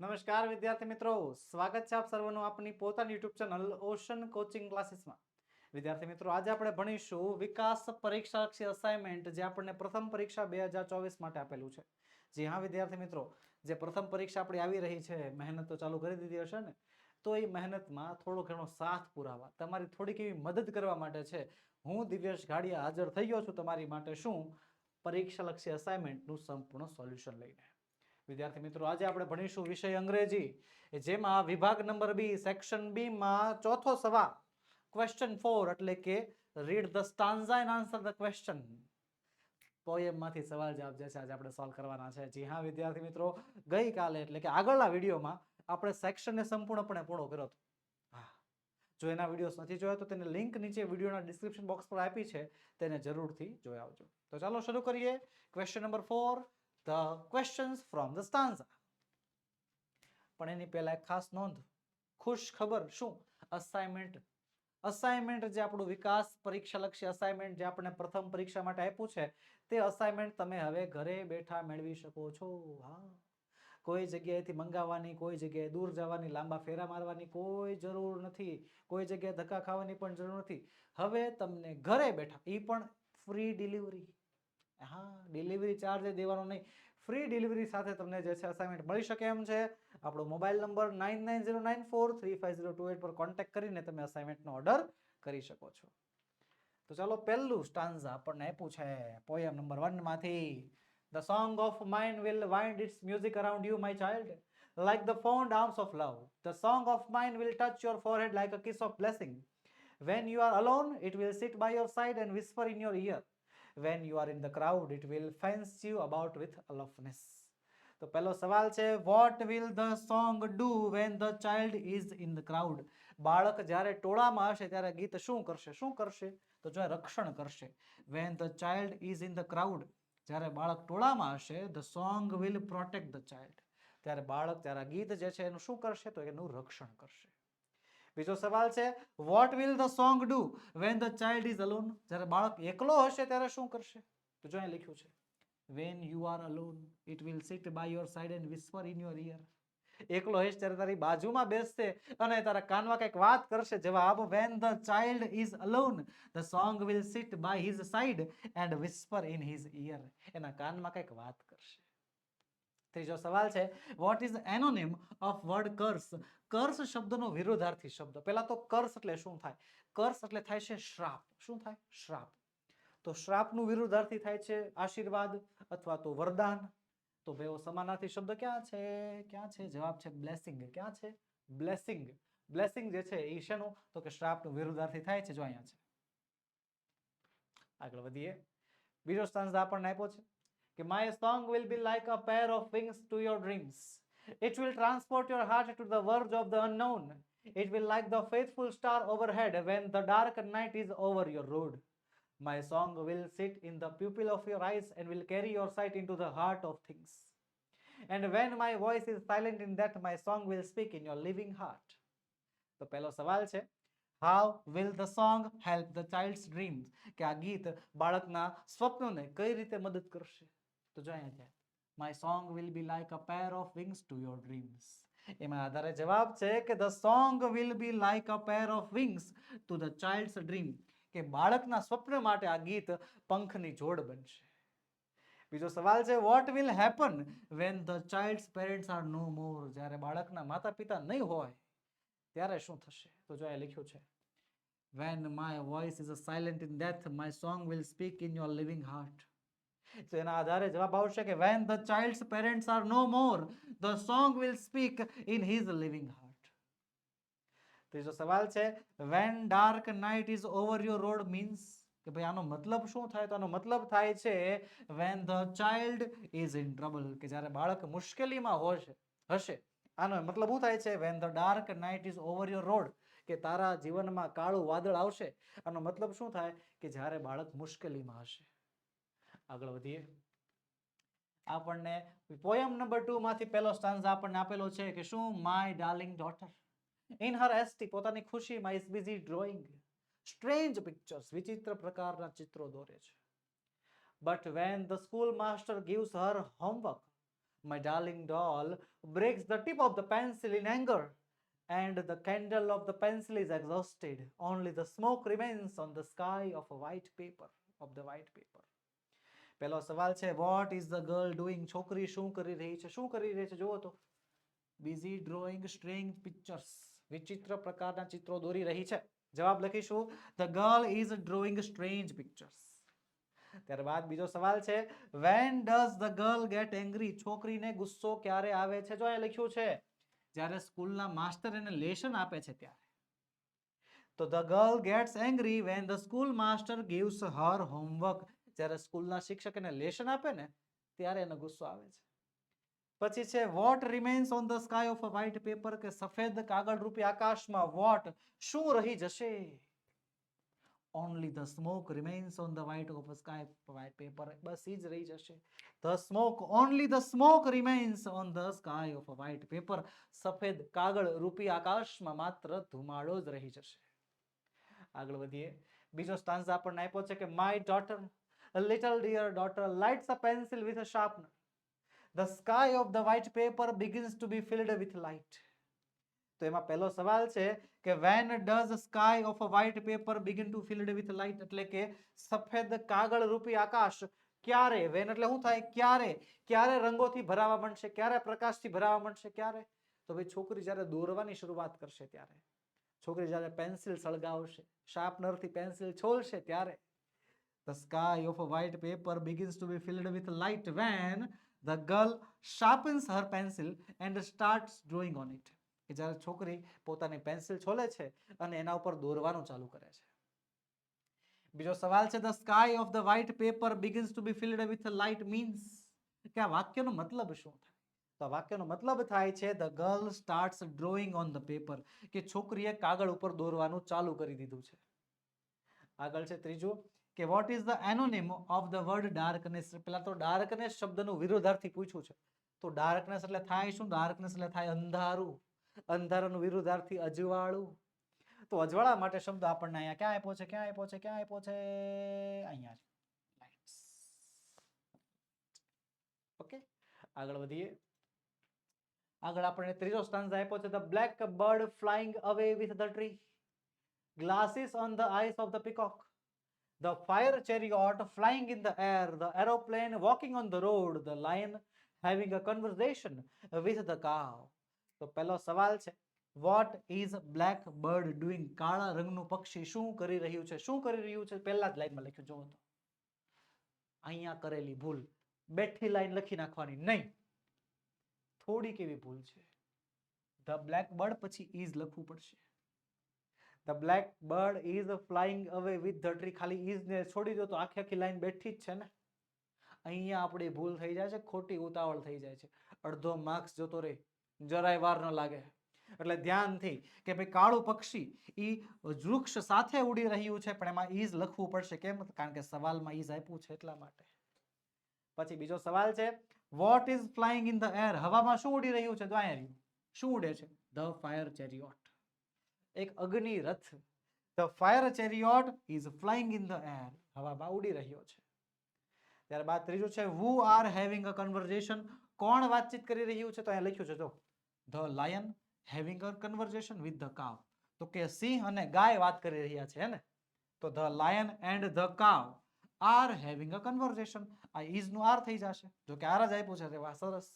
નમસ્કાર વિદ્યાર્થી મિત્રો. સ્વાગત છે આપ સર્વનું આપની પોતાની યુટ્યુબ ચેનલ ઓશન કોચિંગ ક્લાસીસમાં. વિદ્યાર્થી મિત્રો, આજે આપણે ભણીશું વિકાસ પરીક્ષાલક્ષી અસાઇનમેન્ટ જે આપણને પ્રથમ પરીક્ષા બે માટે આપેલું છે. જી હા, વિદ્યાર્થી મિત્રો, જે પ્રથમ પરીક્ષા આપણી આવી રહી છે, મહેનત તો ચાલુ કરી દીધી હશે ને, તો એ મહેનતમાં થોડો ઘણો સાથ પુરાવા. તમારી થોડીક એવી મદદ કરવા માટે છે. હું દિવ્યેશ ગાડિયા હાજર થઈ ગયો છું તમારી માટે શું? પરીક્ષાલક્ષી અસાઇનમેન્ટનું સંપૂર્ણ સોલ્યુશન લઈને. વિદ્યાર્થી મિત્રો, આજે આપણે ભણીશું વિષય અંગ્રેજી જેમાં વિભાગ નંબર બી સેક્શન બી માં ચોથો સવાલ ક્વેશ્ચન ફોર એટલે કે read the stanza and answer the question પોયમમાંથી સવાલ જવાબ જે છે, આજે આપણે સોલ્વ કરવાના છે. જી હા, વિદ્યાર્થી મિત્રો, ગઈકાલે એટલે કે આગળના વિડીયોમાં આપણે સેક્શનને સંપૂર્ણપણે પૂર્ણ કર્યો હતો. હા. જો એના વિડીયોઝ નથી જોયા, તો તેને લિંક નીચે વિડીયોના ડિસ્ક્રિપ્શન બોક્સ પર આપી છે, તેને જરૂરથી જોઈ આવજો. તો ચાલો શરૂ કરીએ. Question number four the questions from the stanza. પણ એની પહેલા એક ખાસ નોંધ. ખુશ ખબર શું? અસાઇનમેન્ટ અસાઇનમેન્ટ જે આપણું વિકાસ પરીક્ષા લક્ષી અસાઇનમેન્ટ જે આપણે પ્રથમ પરીક્ષા માટે આપ્યું છે, તે અસાઇનમેન્ટ તમે હવે ઘરે બેઠા મેળવી શકો છો. હા. કોઈ જગ્યાએથી મંગાવવાની, કોઈ જગ્યાએ દૂર જવાની, લાંબા ફેરા મારવાની કોઈ જરૂર નથી. કોઈ જગ્યાએ ધક્કા ખાવાની પણ જરૂર નથી. હવે તમને ઘરે બેઠા એ પણ ફ્રી ડિલિવરી હા ડિલિવરી ચાર્જ દેવાનો નહીં ફ્રી ડિલિવરી સાથે તમને જે છે અસાઇનમેન્ટ મળી શકે એમ છે આપણો mobile number nine nine zero nine four three five zero two eight પર કોન્ટેક્ટ કરીને તમે અસાઇનમેન્ટનો ઓર્ડર કરી શકો છો તો ચાલો પહેલું સ્ટાન્ઝા આપણને આપ્યું છે poem number વનમાંથી the song of mind will wind its music around you my child like the fond arms of love. The song of mine will touch your forehead like a kiss of blessing. When you are alone, it will sit by your side and whisper in your ear. When you are in the crowd it will fence you about with aloofness તો પહેલો સવાલ છે what will the song do when the child is in the crowd બાળક જ્યારે ટોળામાં હશે ત્યારે ગીત શું કરશે શું કરશે તો જો રક્ષણ કરશે when the child is in the crowd જ્યારે બાળક ટોળામાં હશે the song will protect the child ત્યારે બાળક ત્યારે ગીત જે છે એનું શું કરશે તો એનું રક્ષણ કરશે બીજો સવાલ છે what will the song do when the child is alone જ્યારે બાળક એકલો હશે ત્યારે શું કરશે? તો જો અહીં લખ્યું છે when you are alone it will sit by your side and whisper in your ear એકલો હશે ત્યારે તારી બાજુમાં બેસશે અને તારા કાનમાં કંઈક વાત કરશે. જવાબ when the child is alone the song will sit by his side and whisper in his ear એના કાનમાં કંઈક વાત કરશે. ત્રીજો સવાલ છે વોટ ઇઝ એનોનિમ ઓફ વર્ડ કર્સ કર્સ શબ્દનો વિરોધાર્થી શબ્દ. પહેલા તો કર્સ એટલે શું થાય? કર્સ એટલે થાય છે શ્રાપ. શું થાય? શ્રાપ. તો શ્રાપનું વિરોધાર્થી થાય છે આશીર્વાદ અથવા તો વરદાન. તો બેઓ સમાનાર્થી શબ્દ ક્યાં છે? ક્યાં છે? જવાબ છે બ્લેસિંગ ક્યાં છે? બ્લેસિંગ બ્લેસિંગ જે છે એ શેનું? તો કે શ્રાપનું વિરોધાર્થી થાય છે જો અહીંયા છે. આગળ વધીએ. બીજો સ્ટાન્સ આપણને આપ્યો છે. કે my song will be like a pair of wings to your dreams it will transport your heart to the verge of the unknown it will like the faithful star overhead when the dark night is over your road My song will sit in the pupil of your eyes and will carry your sight into the heart of things. And when my voice is silent in that, my song will speak in your living heart. તો પહેલો સવાલ છે how will the song help the child's dreams કે આ ગીત બાળકના સ્વપ્નોને કઈ રીતે મદદ કરશે તો જો અહીંયા છે my song will be like a pair of wings to your dreams એમાં આધારે જવાબ છે કે the song will be like a pair of wings to the child's dream કે બાળકના સ્વપ્ન માટે આ ગીત પંખની જોડ બનશે. બીજો સવાલ છે what will happen when the child's parents are no more જ્યારે બાળકના માતા પિતા નહીં હોય, ત્યારે શું થશે? તો જો એ લખ્યું છે when my voice is a silent in death my song will speak in your living heart તો એના આધારે જવાબ આવશે કે when the child's parents are no more the song will speak in his living heart ત્રીજો સવાલ છે when dark night is over your road means કે ભાઈ આનો મતલબ શું થાય? તો આનો મતલબ થાય છે when the child is in trouble કે જ્યારે બાળક મુશ્કેલીમાં હોશે, હશે. આનો મતલબ શું થાય છે? When the dark night is over your road કે તારા જીવનમાં કાળું વાદળ આવશે. આનો મતલબ શું થાય? કે જ્યારે બાળક મુશ્કેલીમાં હશે. આગળ વધીએ આપણને પોયમ નંબર ટુ માંથી પહેલો સ્ટાન્સ આપણને આપેલો છે કે શું my darling daughter in her ST પોતાની ખુશીમાં is busy drawing strange pictures વિચિત્ર પ્રકારના ચિત્રો દોરે છે but when the school master gives her homework My darling doll breaks the tip of the pencil in anger, and the candle of the pencil is exhausted. Only the smoke remains on the sky of a white paper. Of the white paper. પહેલો સવાલ છે what is the girl doing છોકરી શું કરી રહી છે? શું કરી રહી છે? જુઓ તો બિઝી ડ્રોઈંગ સ્ટ્રેંગ પિક્ચર્સ વિચિત્ર પ્રકારના ચિત્રો દોરી રહી છે. જવાબ લખીશું the girl is drawing strange pictures ત્યારબાદ બીજો સવાલ છે when does the girl get angry છોકરીને ગુસ્સો ક્યારે આવે છે? જો અહીંયા લખ્યું છે, જ્યારે સ્કૂલના માસ્ટર એને લેશન આપે છે ત્યારે. તો the girl gets angry when the school master gives her homework જ્યારે સ્કૂલના શિક્ષક એને લેશન આપે ને, ત્યારે એનો ગુસ્સો આવે છે. પછી છે what remains on the sky of a white paper કે સફેદ કાગળ રૂપી આકાશમાં વોટ શું રહી જશે? Only the smoke remains on the white of sky white paper બસ એ જ રહી જશે. The smoke only the smoke remains on the sky of white paper સફેદ કાગળ રૂપી આકાશમાં માત્ર ધુમાડો જ રહી જશે. આગળ વધીએ. બીજો સ્ટાન્સ આપણને આપ્યો છે કે my daughter little dear daughter lights a pencil with a sharpener the sky of the white paper begins to be filled with light તો એમાં પહેલો સવાલ છે કે when does sky of a white paper begin to filled with light એટલે કે સફેદ કાગળ રૂપી આકાશ ક્યારે વેન એટલે શું થાય ક્યારે ક્યારે રંગોથી ભરાવા માંડશે ક્યારે પ્રકાશથી ભરાવા માંડશે ક્યારે તો ભાઈ છોકરી જ્યારે દોરવાની શરૂઆત કરશે ત્યારે છોકરી જ્યારે પેન્સિલ સળગાવશે શાર્પનરથી પેન્સિલ છોલશે ત્યારે The sky of a white paper begins to be filled with light when the girl sharpens her pencil and starts drawing on it. કે જ્યારે છોકરી પોતાની પેન્સિલ છોલે છે અને એના ઉપર દોરવાનું ચાલુ કરે છે. બીજો સવાલ છે the sky of the white paper begins to be filled with light means કે આ વાક્યનો મતલબ શું થાય? તો વાક્યનો મતલબ થાય છે the girl starts drawing on the paper કે છોકરીએ કાગળ ઉપર દોરવાનું ચાલુ કરી દીધું છે. આગળ છે, ત્રીજું કે વોટ ઇઝ ધ એનોનિમ ઓફ ધ વર્ડ ડાર્કનેસ પેલા તો ડાર્કનેસ શબ્દનું વિરોધાર્થી પૂછ્યું છે. તો ડાર્કનેસ એટલે થાય શું? ડાર્કનેસ એટલે થાય અંધારું. અંધારાનું વિરુદ્ધાર્થી અજવાળું. તો અજવાળા માટે શબ્દ આપણને અહીંયા ક્યાં આપ્યો છે? ક્યાં આપ્યો છે? ક્યાં આપ્યો છે? અહીંયા છે. ઓકે આગળ વધીએ. આગળ આપણને ત્રીજો સ્ટાન્સ આપ્યો છે. The black bird flying away with the tree glasses on the ice of the peacock. The fire chariot flying in the air, the aeroplane walking on the road, the lion having a conversation with the cow. તો પહેલો સવાલ છે what is black bird doing કાળા રંગનું પક્ષી શું કરી રહ્યું છે? શું કરી રહ્યું છે? પહેલા જ લાઈનમાં લખ્યું જોવો તો. અહીંયા કરેલી ભૂલ. બેઠી લાઈન લખી નાખવાની નહીં. થોડીક એવી ભૂલ છે. ધ બ્લેક બર્ડ પછી ઇઝ લખવું પડશે. The black bird is flying away with the tree ખાલી ઇઝ ને છોડી દો તો આખી આખી લાઈન બેઠી જ છે ને. અહીંયા આપણી ભૂલ થઈ જાય છે, ખોટી ઉતાવળ થઈ જાય છે. અડધો માર્ક્સ જતો રહે, જરાય વાર ન લાગે. એટલે ધ્યાનથી કે ભાઈ કાળું પક્ષી ઈ વૃક્ષ સાથે ઉડી રહ્યું છે, પણ એમાં ઈઝ લખવું પડશે. કેમ? કારણ કે સવાલમાં ઈઝ આપ્યું છે એટલા માટે. પછી બીજો સવાલ છે what is flying in the air હવામાં શું ઉડી રહ્યું છે? તો અહીંયા શું ઉડે છે? ધ ફાયર ચેરિયોટ એક અગ્નિ રથ. The fire chariot is flying in the air હવામાં ઉડી રહ્યો છે. ત્યારબાદ ત્રીજું છે who are having a conversation કોણ વાતચીત કરી રહ્યું છે? તો અહીંયા લખ્યું છે, જો. The lion having a conversation with the cow તો કે સિંહ અને ગાય વાત કરી રહ્યા છે, હે ને? તો the lion and the cow are having a conversation આ ઇઝનું આર થઈ જશે. જો કે આર જ આપ્યું છે વાહ, સરસ.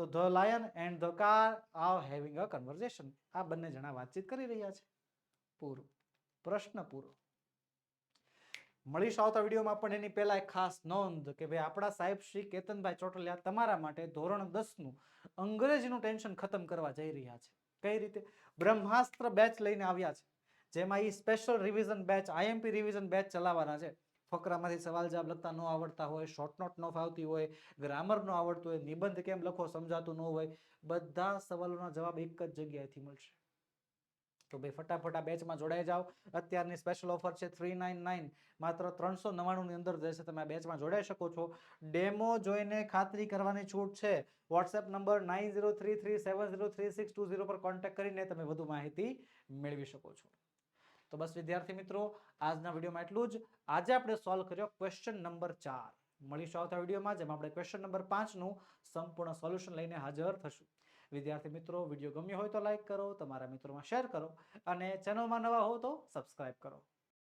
તો the lion and the car are having a conversation. આ બંને જણા વાતચીત કરી રહ્યા છે. પૂરું પ્રશ્ન પૂરો. મળીશું આવતા વિડીયોમાં પણ એની પહેલા એક ખાસ નોંધ કે ભાઈ આપણા સાહેબ શ્રી કેતનભાઈ ચોટલિયા તમારા માટે ધોરણ દસનું અંગ્રેજીનું ટેન્શન ખતમ કરવા જઈ રહ્યા છે. કઈ રીતે? બ્રહ્માસ્ત્ર બેચ લઈને આવ્યા છે. જેમાં એ special revision batch IMP revision batch ચલાવવાના છે. ફકરામાંથી સવાલ જવાબ લખતા ન આવડતા હોય શોર્ટ નોટ ન ફાવતી હોય ગ્રામર ન આવડતું હોય, નિબંધ કેમ લખો સમજાતું ન હોય, બધા સવાલોના જવાબ એક જ જગ્યાએથી મળશે. તો ભાઈ ફટાફટ આ બેચમાં જોડાઈ જાઓ. અત્યારની સ્પેશિયલ ઓફર છે થ્રી નાઇન નાઇન માત્ર ત્રણસો નવ્વાણુંની અંદર જશે તમે આ બેચમાં જોડાઈ શકો છો. ડેમો જોઈને ખાતરી કરવાની છૂટ છે. WhatsApp number nine zero three three seven zero three six two zero પર કોન્ટેક્ટ કરીને તમે વધુ માહિતી મેળવી શકો છો. તો બસ વિદ્યાર્થી મિત્રો, આજના વિડીયોમાં એટલું જ. આજે આપણે સોલ્વ કર્યો ક્વેશ્ચન નંબર ચાર. મળીશું આવતા વિડીયોમાં, જેમાં આપણે ક્વેશ્ચન નંબર પાંચનું સંપૂર્ણ સોલ્યુશન લઈને હાજર થશું. વિદ્યાર્થી મિત્રો, વીડિયો ગમ્યો હોય તો લાઈક કરો, તમારા મિત્રોમાં શેર કરો અને ચેનલમાં નવા હો તો સબસ્ક્રાઇબ કરો.